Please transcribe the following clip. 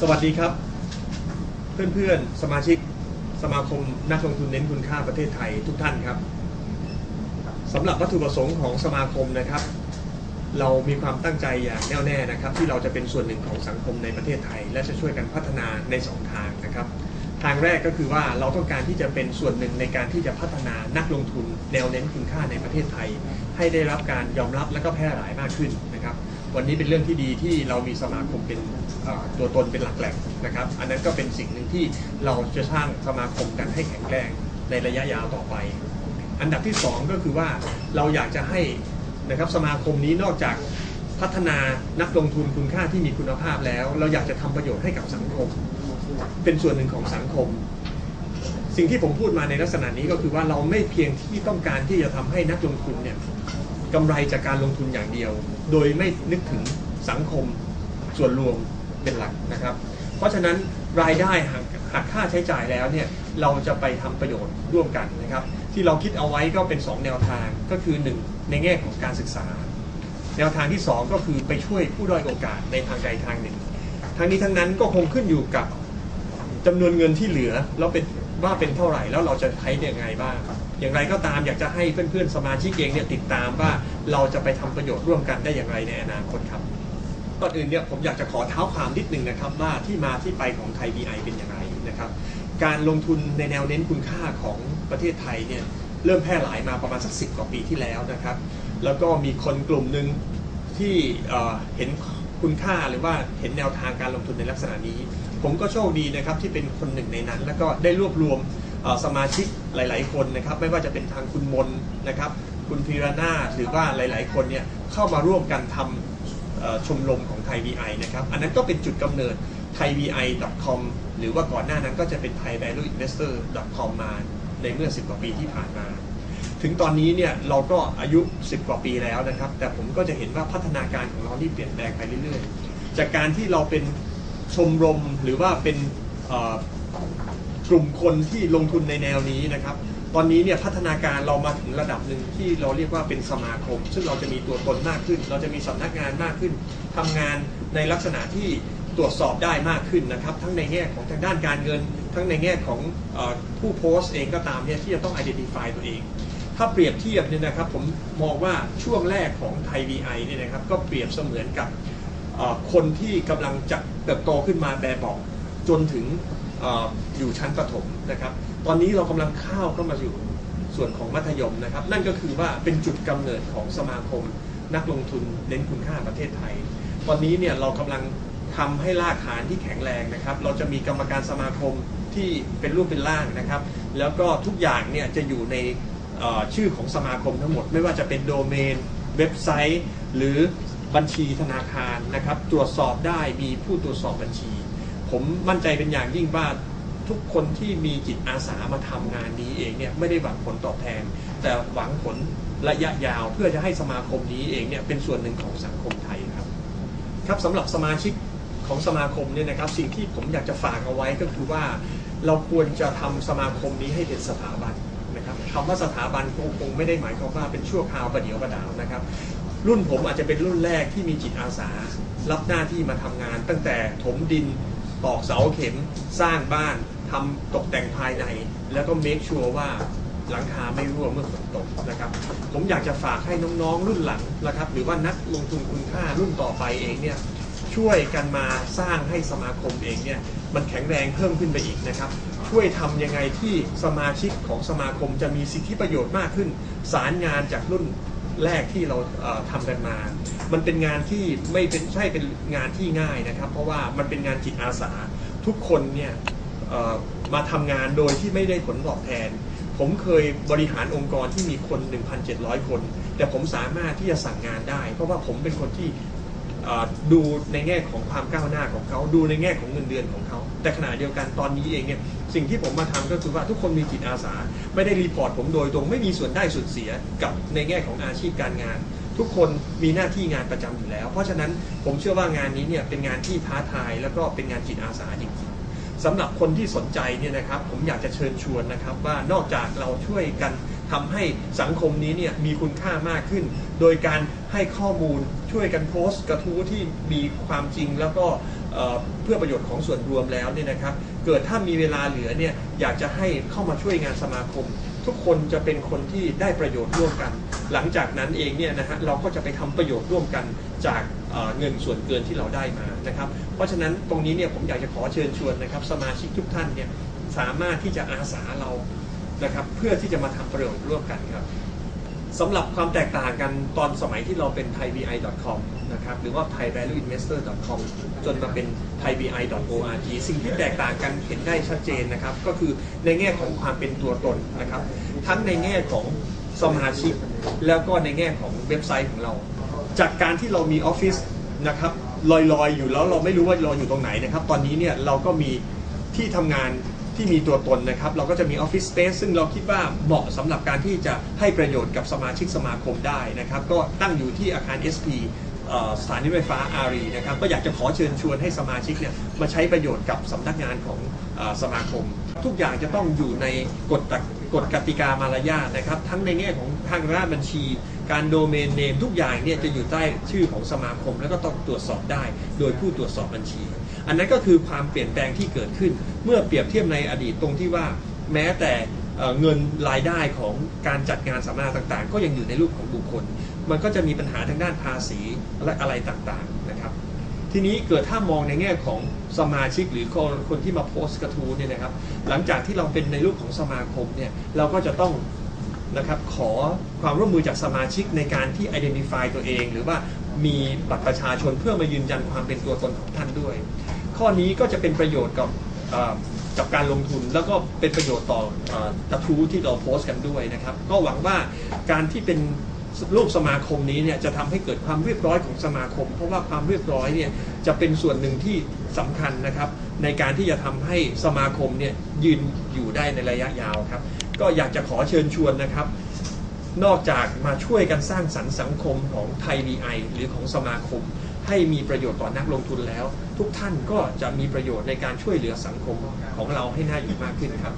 สวัสดีครับ เพื่อนๆ สมาชิกสมาคมนักลงทุนเน้นคุณค่าประเทศไทยทุกท่านครับสำหรับวัตถุประสงค์ของสมาคมนะครับ เรามีความตั้งใจอย่างแน่วแน่นะครับ ที่เราจะเป็นส่วนหนึ่งของสังคมในประเทศไทย และจะช่วยกันพัฒนาในสองทางนะครับ ทางแรกก็คือว่าเราต้องการที่จะเป็นส่วนหนึ่งในการที่จะพัฒนานักลงทุนแนวเน้นคุณค่าในประเทศไทย ให้ได้รับการยอมรับและก็แพร่หลายมากขึ้นนะครับ วันนี้เป็นเรื่องที่ดีที่เรามีสมาคมเป็นตัวตนเป็นหลักแหล่งนะครับ อันนั้นก็เป็นสิ่งหนึ่งที่เราจะสร้างสมาคมกันให้แข็งแรงในระยะยาวต่อไป อันดับที่สองก็คือว่าเราอยากจะให้นะครับสมาคมนี้นอกจากพัฒนานักลงทุนคุณค่าที่มีคุณภาพแล้ว เราอยากจะทำประโยชน์ให้กับสังคม เป็นส่วนหนึ่งของสังคม สิ่งที่ผมพูดมาในลักษณะนี้ก็คือว่าเราไม่เพียงที่ต้องการที่จะทำให้นักลงทุนเนี่ย กำไรจากการลงทุนอย่างเดียว โดยไม่นึกถึงสังคมส่วนรวมเป็นหลักนะครับ เพราะฉะนั้นรายได้หักหักค่าใช้จ่ายแล้วเนี่ยเราจะไปทำประโยชน์ร่วมกันนะครับ ที่เราคิดเอาไว้ก็เป็น 2 แนวทางก็คือ 1 ในแง่ของการศึกษา แนวทางที่ 2 ก็คือไปช่วยผู้ด้อยโอกาสในทางใดทางหนึ่งทั้งนี้ทั้งนั้นก็คงขึ้นอยู่กับจำนวนเงินที่เหลือแล้วเป็น ว่าเป็นเท่าไหร่แล้วเราจะใช้ยังไงบ้าง อย่างไรก็ตามอยากจะให้เพื่อนๆสมาชิกเองเนี่ยติดตามว่าเราจะไปทำประโยชน์ร่วมกันได้อย่างไรในอนาคตครับก่อนอื่นเนี่ยผมอยากจะขอเท้าความนิดนึงนะครับว่าที่มาที่ไปของไทย BI เป็นอย่างไรนะครับ การลงทุนในแนวเน้นคุณค่าของประเทศไทยเนี่ยเริ่มแพร่หลายมาประมาณสักสิกว่าปีที่แล้วนะครับ แล้วก็มีคนกลุ่มหนึ่งที่เห็นคุณค่าหรือว่าเห็นแนวทางการลงทุนในลักษณะนี้ ผมก็โชคดีนะครับที่เป็นคนหนึ่งในนั้น แล้วก็ได้รวบรวมสมาชิกหลาย ๆ คนนะครับ ไม่ว่าจะเป็นทางคุณมนนะครับ คุณพีรนาหรือว่าหลาย ๆ คนเนี่ยเข้ามาร่วมกันทำชมรมของไทย VI นะครับ อันนั้นก็เป็นจุดกำเนิด thaivi.com หรือว่าก่อนหน้านั้นก็จะเป็น thaivalueinvestor.com มาในเมื่อ 10 กว่าปีที่ผ่านมา ถึงตอนนี้เนี่ยเราก็อายุ 10 กว่าปีแล้วนะครับ แต่ผมก็จะเห็นว่าพัฒนาการของเราที่เปลี่ยนแปลงไปเรื่อย ๆ จากการที่เราเป็น ชมรมหรือว่าเป็นกลุ่มคนที่ลงทุนในแนวนี้นะครับ ตอนนี้เนี่ยพัฒนาการเรามาถึงระดับหนึ่งที่เราเรียกว่าเป็นสมาคม ซึ่งเราจะมีตัวตนมากขึ้น เราจะมีสำนักงานมากขึ้นทำงานในลักษณะที่ตรวจสอบได้มากขึ้นนะครับ ทั้งในแง่ของทางด้านการเงิน ทั้งในแง่ของอผู้โพสต์เองก็ตามเนี่ยที่จะต้อง identify ตัวเอง ถ้าเปรียบเทียบเนี่ยนะครับผมมองว่าช่วงแรกของไทย VI เนี่ยนะครับก็เปรียบเสมือนกับ คนที่กำลังจะเติบโตขึ้นมาแบบบอกจนถึงออยู่ชั้นประถมนะครับ ตอนนี้เรากำลังเข้าวเข้ามาอยู่ส่วนของมัธยมนะครับ นั่นก็คือว่าเป็นจุดกำเนิดของสมาคมนักลงทุนเน้นคุณค่าประเทศไทย ตอนนี้เนี่ยเรากำลังทำให้รากฐานที่แข็งแรงนะครับ เราจะมีกรรมการสมาคมที่เป็นรูปเป็นร่างนะครับ แล้วก็ทุกอย่างเนี่ยจะอยู่ในชื่อของสมาคมทั้งหมด ไม่ว่าจะเป็นโดเมน เว็บไซต์ หรือ บัญชีธนาคารนะครับ ตรวจสอบได้มีผู้ตรวจสอบบัญชี ผมมั่นใจเป็นอย่างยิ่งว่าทุกคนที่มีจิตอาสามาทำงานนี้เองเนี่ยไม่ได้หวังผลตอบแทน แต่หวังผลระยะยาวเพื่อจะให้สมาคมนี้เองเนี่ยเป็นส่วนหนึ่งของสังคมไทยครับครับสำหรับสมาชิกของสมาคมเนี่ยนะครับสิ่งที่ผมอยากจะฝากเอาไว้ก็คือว่าเราควรจะทำสมาคมนี้ให้เป็นสถาบันนะครับคำว่าสถาบันคงคงไม่ได้หมายความว่าเป็นชั่วคราวประเดี๋ยวประดาวนะครับ รุ่นผมอาจจะเป็นรุ่นแรกที่มีจิตอาสา รับหน้าที่มาทำงาน ตั้งแต่ถมดินตอกเสาเข็มสร้างบ้านทำตกแต่งภายใน แล้วก็เมคชัวร์ว่าหลังคาไม่รั่วเมื่อฝนตกนะครับ ผมอยากจะฝากให้น้องๆ รุ่นหลังนะครับ หรือว่านักลงทุนคุณค่ารุ่นต่อไปเองเนี่ยช่วยกันมาสร้างให้สมาคมเองเนี่ยมันแข็งแรงเพิ่มขึ้นไปอีกนะครับ ช่วยทำยังไงที่สมาชิกของสมาคมจะมีสิทธิประโยชน์มากขึ้น สารงานจากรุ่น แรกที่เราเอ่อทำกันมา มันเป็นงานที่ไม่เป็นใช่เป็นงานที่ง่ายนะครับ เพราะว่ามันเป็นงานจิตอาสา ทุกคนเนี่ยมาทำงานโดยที่ไม่ได้ผลตอบแทน ผมเคยบริหารองค์กรที่มีคน 1,700 คน แต่ผมสามารถที่จะสั่งงานได้ เพราะว่าผมเป็นคนที่ ดูในแง่ของความก้าวหน้าของเขาดูในแง่ของเงินเดือนของเขาแต่ขณะเดียวกันตอนนี้เองเนี่ยสิ่งที่ผมมาทำก็คือว่าทุกคนมีจิตอาสา ไม่ได้รีพอร์ตผมโดยตรงไม่มีส่วนได้ส่วนเสียกับในแง่ของอาชีพการงาน ทุกคนมีหน้าที่งานประจำอยู่แล้ว เพราะฉะนั้นผมเชื่อว่างานนี้เนี่ยเป็นงานที่ท้าทายแล้วก็เป็นงานจิตอาสาจริงๆ สำหรับคนที่สนใจเนี่ยนะครับผมอยากจะเชิญชวนนะครับว่านอกจากเราช่วยกันทำให้สังคมนี้เนี่ยมีคุณค่ามากขึ้น โดยการให้ข้อมูลช่วยกันโพสต์กระทู้ที่มีความจริงแล้วก็เพื่อประโยชน์ของส่วนรวมแล้วเนี่ยนะครับเกิดถ้ามีเวลาเหลือเนี่ยอยากจะให้เข้ามาช่วยงานสมาคม ทุกคนจะเป็นคนที่ได้ประโยชน์ร่วมกัน หลังจากนั้นเองเนี่ยนะฮะเราก็จะไปทำประโยชน์ร่วมกัน จากเงินส่วนเกินที่เราได้มานะครับ เพราะฉะนั้นตรงนี้เนี่ยผมอยากจะขอเชิญชวนนะครับ สมาชิกทุกท่านเนี่ยสามารถที่จะอาสาเรานะครับเพื่อที่จะมาทำประโยชน์ร่วมกันครับสำหรับความแตกต่างกันตอนสมัยที่เราเป็น thaibi.com นะครับหรือว่า thaivalueinvestor.com จนมาเป็น thaibi.org สิ่งที่แตกต่างกันเห็นได้ชัดเจนนะครับ ก็คือในแง่ของความเป็นตัวตนนะครับ ทั้งในแง่ของสมาชิก แล้วก็ในแง่ของเว็บไซต์ของเรา จากการที่เรามีออฟฟิศนะครับลอยๆ อยู่แล้วเราไม่รู้ว่าเราอยู่ตรงไหนนะครับ ตอนนี้เนี่ยเราก็มีที่ทำงานที่มีตัวตนนะครับ เราก็จะมีออฟฟิศสเปซซึ่งเราคิดว่าเหมาะสำหรับการที่จะให้ประโยชน์กับสมาชิกสมาคมได้นะครับ ก็ตั้งอยู่ที่อาคาร SP เอ่อสถานีไฟฟ้าอารีนะครับ ก็อยากจะขอเชิญชวนให้สมาชิกเนี่ยมาใช้ประโยชน์กับสำนักงานของอสมาคม ทุกอย่างจะต้องอยู่ในกฎตะ กฎกติกามารยาทนะครับ ทั้งในแง่ของทางด้านบัญชี การโดเมนเนมทุกอย่างเนี่ยจะอยู่ใต้ชื่อของสมาคม แล้วก็ต้องตรวจสอบได้ โดยผู้ตรวจสอบบัญชี อันนั้นก็คือความเปลี่ยนแปลงที่เกิดขึ้น เมื่อเปรียบเทียบในอดีตตรงที่ว่าแม้แต่เอ่อเงินรายได้ของการจัดงานสัมมนาต่างๆ ก็ยังอยู่ในรูปของบุคคล มันก็จะมีปัญหาทางด้านภาษีและอะไรต่างๆนะครับ ทีนี้เกิดถ้ามองในแง่ของสมาชิกหรือคนคนที่มาโพสต์กระทู้เนี่ยนะครับ หลังจากที่เราเป็นในรูปของสมาคมเนี่ยเราก็จะต้องนะครับขอความร่วมมือจากสมาชิกในการที่ identify ตัวเอง หรือว่ามีบัตรประชาชนเพื่อมายืนยันความเป็นตัวตนของท่านด้วย ข้อนี้ก็จะเป็นประโยชน์กับกับการลงทุนแล้วก็เป็นประโยชน์ต่อเอ่อกระทู้ที่เราโพสต์กันด้วยนะครับ ก็หวังว่าการที่เป็น รูปสมาคมนี้เนี่ยจะทำให้เกิดความเรียบร้อยของสมาคม เพราะว่าความเรียบร้อยเนี่ยจะเป็นส่วนหนึ่งที่สำคัญนะครับ ในการที่จะทำให้สมาคมเนี่ยยืนอยู่ได้ในระยะยาวครับ ก็อยากจะขอเชิญชวนนะครับ นอกจากมาช่วยกันสร้างสรรค์สังคมของไทย VI หรือของสมาคม ให้มีประโยชน์ต่อนักลงทุนแล้ว ทุกท่านก็จะมีประโยชน์ในการช่วยเหลือสังคมของเราให้น่าอยู่มากขึ้นครับ